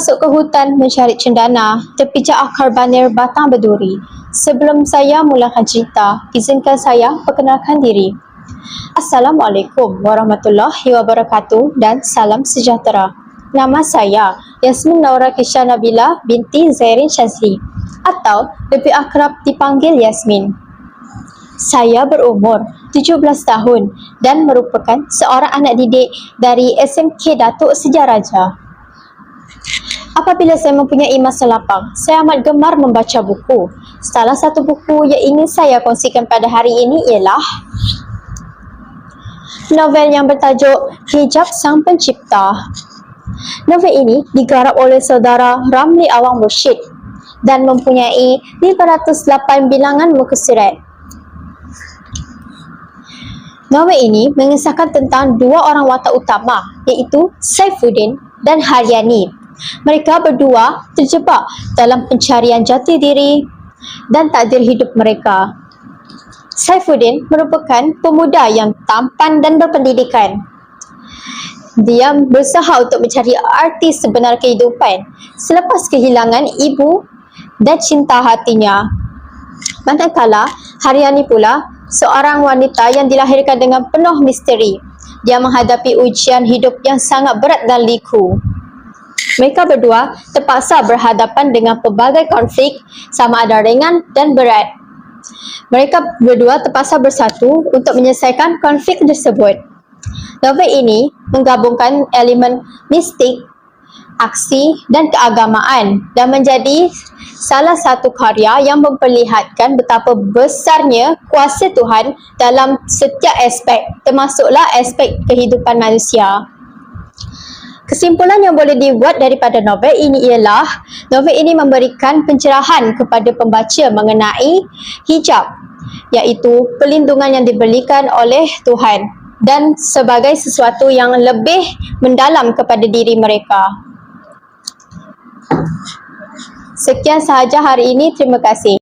masuk ke hutan mencari cendana terpijak akar banir batang berduri. Sebelum saya mulakan cerita, izinkan saya perkenalkan diri. Assalamualaikum warahmatullahi wabarakatuh dan salam sejahtera. Nama saya Yasmin Naura Kisha Nabila binti Zairin Shazli atau lebih akrab dipanggil Yasmin. Saya berumur 17 tahun dan merupakan seorang anak didik dari SMK Datuk Sejaraja. Apabila saya mempunyai masa lapang, saya amat gemar membaca buku. Salah satu buku yang ingin saya kongsikan pada hari ini ialah novel yang bertajuk Hijab Sang Pencipta. Novel ini digarap oleh saudara Ramli Awang Mursyid dan mempunyai 508 bilangan muka surat. Novel ini mengisahkan tentang dua orang watak utama iaitu Saifuddin dan Haryani. Mereka berdua terjebak dalam pencarian jati diri dan takdir hidup mereka. Saifuddin merupakan pemuda yang tampan dan berpendidikan. Dia berusaha untuk mencari arti sebenar kehidupan selepas kehilangan ibu dan cinta hatinya. Manakala Haryani pula seorang wanita yang dilahirkan dengan penuh misteri. Dia menghadapi ujian hidup yang sangat berat dan liku. Mereka berdua terpaksa berhadapan dengan pelbagai konflik sama ada ringan dan berat. Mereka berdua terpaksa bersatu untuk menyelesaikan konflik tersebut. Novel ini menggabungkan elemen mistik, aksi dan keagamaan dan menjadi salah satu karya yang memperlihatkan betapa besarnya kuasa Tuhan dalam setiap aspek termasuklah aspek kehidupan manusia. Kesimpulan yang boleh dibuat daripada novel ini ialah novel ini memberikan pencerahan kepada pembaca mengenai hijab iaitu perlindungan yang diberikan oleh Tuhan dan sebagai sesuatu yang lebih mendalam kepada diri mereka. Sekian sahaja hari ini. Terima kasih.